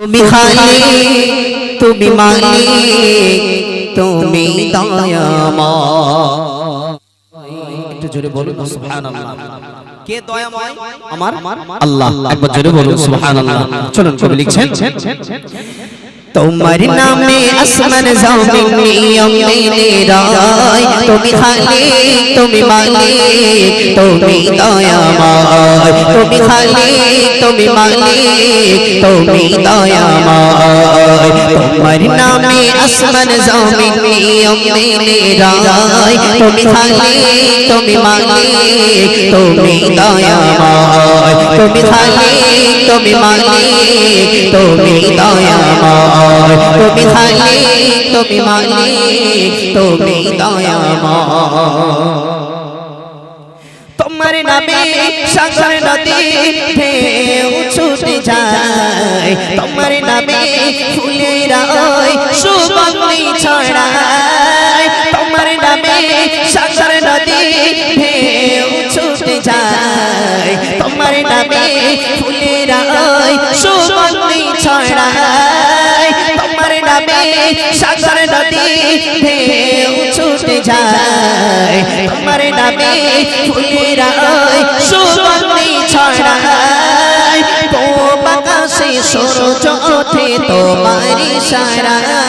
তুমি খালি, তুমি মালি তুমি একটু জোরে বলুন, সুবহানাল্লাহ। কে দয়াময়? আমার? আল্লাহ। একবার জোরে বলুন, সুবহানাল্লাহ। চলুন, কবি লিখছেন। তোমার নামে আসমান জমিন নিয়ম মেনে রায়। তুমি খালিক তুমি মালিক তুমি দয়াময়। তুমি খালিক তুমি মালিক তুমি দয়াময়। তোমার নামে আসমান জমিন মেনে রায় তুমি খালিক তুমি মালিক তুমি দয়াময়। তুমি খালিক তুমি মালিক তুমি দয়াময়। তুমি খালিক তুমি মালিক তুমি দয়াময়। তোমার নামে সাগর নদী ঢেউ ছুটে যায়। তোমার নামে ফুলেরা ওই সুগন্ধি ছড়ায়। তোমার নামে সাগর নদী ঢেউ ছুটে যায়। তোমার নামে ফুলেরা ওই সুগন্ধি ছড়ায়। তোমার নামে সাগর নদী ঢেউ ছুটে যায়। তোমার নামে ফুলেরা ওই সুগন্ধি ছড়ায়। তো বাতাসে সূর্য ওঠে তোমার সারায়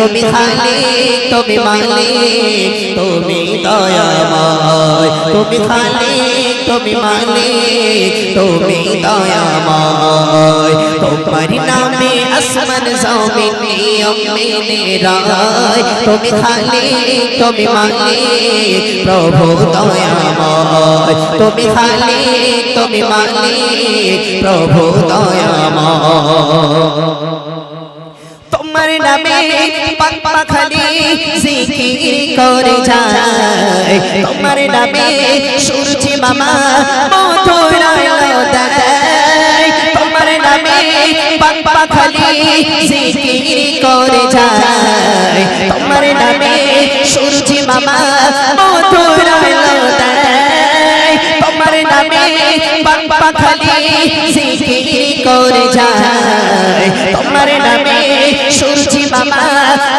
তুমি খালিক তুমি মালিক তুমি দয়াময়। তুমি খালিক তুমি মালিক তুমি দয়াময়। তোমার নামে আসমান, জমিন নিয়ম রায় তুমি খালিক তুমি মালিক প্রভু দয়াময়। তুমি খালিক তুমি মালিক প্রভু দয়াময়। তোমার নামে পাক খালি জিকির করে যায়। তোমার নামে সূর্যি মামা মধুরায় দেয়। তোমার নামে পাক খালি জিকির করে যায়। তোমার নামে সূর্যি মামা মধুরায় তোমার নামে করে যায়। তোমার নামে সূর্যি বাবা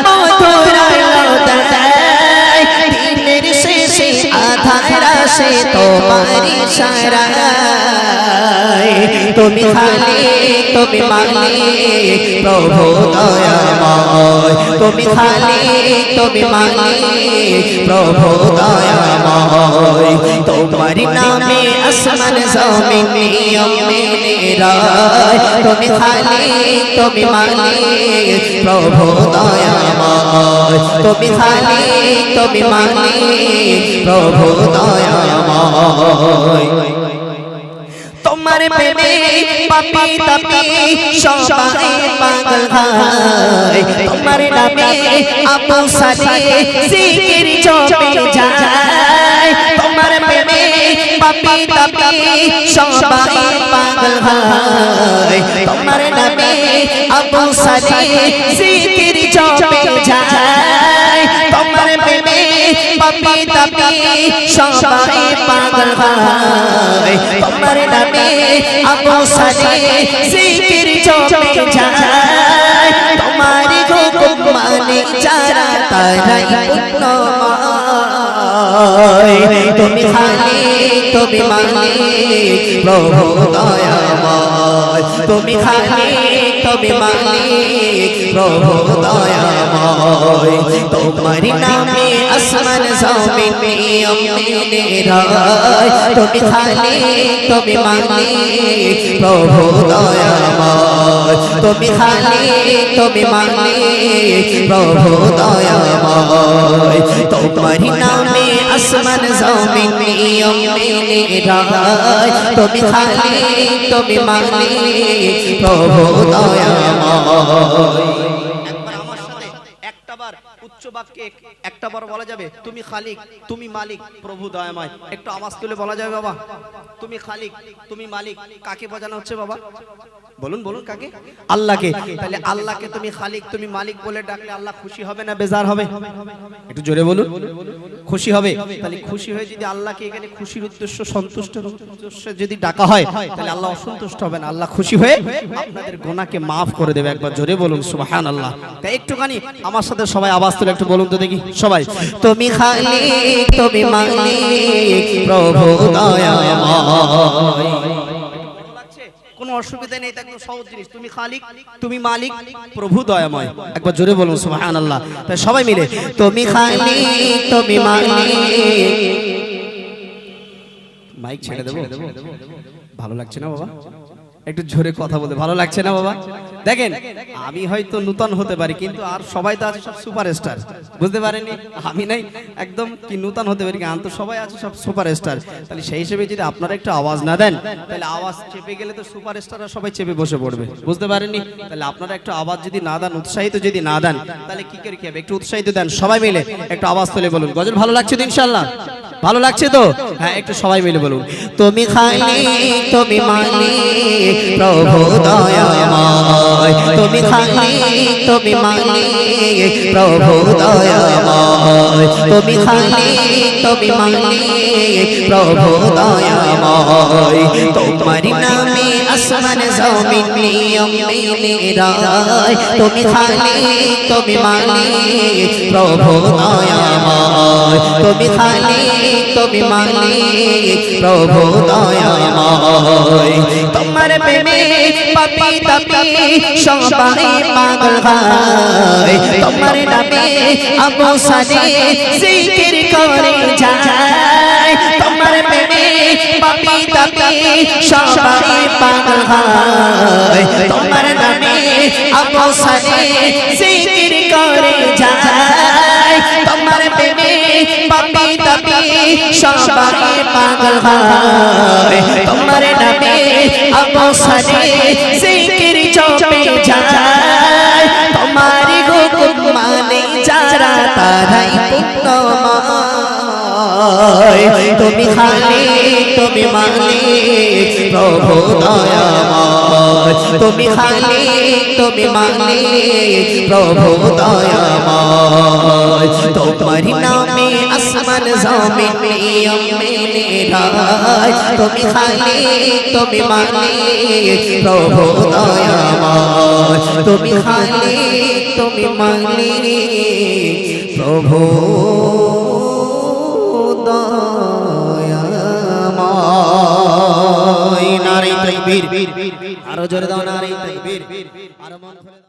মধুরায় দেয়। আসে তোমারি সারায় তুমি খালি, তুমি মালিক প্রভু দয়াময়। তুমি খালি, তুমি মালিক প্রভু দয়াময়। তোমার নামে আসমান, জমিন মেনে তুমি খালি, তুমি মালিক প্রভু দয়াময়। তুমি খালি, তুমি মালিক প্রভু দয়াময় তাপি সবাই পাগল হয়। তোমার নামে আপু সালে জিকির চপে যায়। তোমার প্রেমে পাপি, তাপি, সবাই পাগল হয়। তোমার নামে আপু সালে জিকির চপে যায়। পাপি তাপি, সবাই পাগল হয়। তোমার নামে আবু সালে জিকির চপে যায়। তোমার হুকুম মানে যারা তারাই পুণ্যময় তুমি খালি তুমি মালিক প্রভু দয়াময়। তুমি খালি তুমি মালিক প্রভু দয়াময়। তোমার নামে আসমান, জমিন, নিয়ম মেনে রায়। তুমি খালি তুমি মালিক প্রভু দয়াময়। তুমি খালি তুমি মালিক প্রভু দয়াময়। তোমার নামে আসমান জমিন মেনে তুমি খালি, তুমি মালিক প্রভু দয়াময়। বাক্যে একটাবার বলা যাবে, তুমি খালিক, তুমি মালিক, প্রভু দয়াময়। একটু আওয়াজ তুলে বলা যাবে বাবা। তুমি খালিক, তুমি মালিক, কাকে বোঝানো হচ্ছে বাবা? বলুন বলুন কাকে? আল্লাহকে। তাহলে আল্লাহকে তুমি খালিক, তুমি মালিক বলে ডাকলে আল্লাহ খুশি হবে না বেজার হবে? একটু জোরে বলুন। খুশি হবে তাহলে খুশি হয়ে যদি আল্লাহকে এখানে খুশির উদ্দেশ্য সন্তুষ্ট উদ্দেশ্যে যদি ডাকা হয় তাহলে আল্লাহ অসন্তুষ্ট হবে না। আল্লাহ খুশি হয়ে আপনাদের গোনাকে মাফ করে দেবে। একবার জোরে বলুন সুবহান আল্লাহ তাই একটুখানি আমার সাথে সবাই আবাস তুলে একটু বলুন তো দেখি সবাই। তুমি খালি তুমি মালিক প্রভু দয়াময়। কোনো অসুবিধা নেই একদম সহজ জিনিস। তুমি খালিক, তুমি মালিক, প্রভু দয়াময়। একবার জোরে বলুন, সুবহানাল্লাহ। তাই সবাই মিলে, তুমি খালিক, তুমি মালিক। মাইক ছেড়ে দেবো? ভালো লাগছে না বাবা? একটু জোরে কথা বলতে ভালো লাগছে না বাবা? দেখেন, আমি হয়তো নূতন হতে পারি, কিন্তু আর সবাই তো আছে সব সুপারস্টার। বুঝতে পারেনি আমি নাই, একদম কি নূতন হতে পারি গান তো সবাই আছে সব সুপারস্টার। তাহলে সেই হিসেবে যদি আপনারা একটু আওয়াজ না দেন, তাহলে আওয়াজ চেপে গেলে তো সুপার সুপারস্টাররা সবাই চেপে বসে পড়বে। বুঝতে পারেনি তাহলে আপনারা একটু আওয়াজ যদি না দেন, উৎসাহিত যদি না দেন, তাহলে কি করে কি হবে? একটু উৎসাহিত দেন, সবাই মিলে একটু আওয়াজ তুলে বলুন। গজল ভালো লাগছে তো ইনশাল্লাহ ভালো লাগছে তো? হ্যাঁ একটু সবাই মিলে বলুন। তুমি খালিক তুমি মালিক প্রভু দয়াময়। তুমি খালিক তুমি মালিক প্রভু দয়াময়। তুমি খালিক তুমি মালিক প্রভু দয়াময়। তোমার নামে আসমান, জমিন, নিয়ম মেনে রায় তুমি খালিক তুমি মালিক প্রভু দয়াময় তুমি খালিক তুমি মালিক প্রভু দয়াময়। তোমার প্রেমে পাপি তাপি সবাই পাগল হয়। তোমার নামে আবু সাদে জিকির করে যায়। তোমার প্রেমে পাপি তাপি সবাই পাগল হয়। তোমার নামে আবু সাদে জিকির করে সবাই পাগল হয়। তোমার নামে অবসানে জিকির চপে যায়। তোমার হুকুম মানে যারা তারাই পুণ্যময় তুমি খালি, তুমি মালিক প্রভু দয়াময়। তুমি খালি, তুমি মালিক প্রভু দয়াময়। তোমার নামে আসমান জমিন মেনে রায় তুমি খালি তুমি মালিক প্রভু দয়াময় তুমি খালি তুমি মালিক প্রভু নারী তকবীর আরও জোরে দাও নারী তকবীর আরও মন।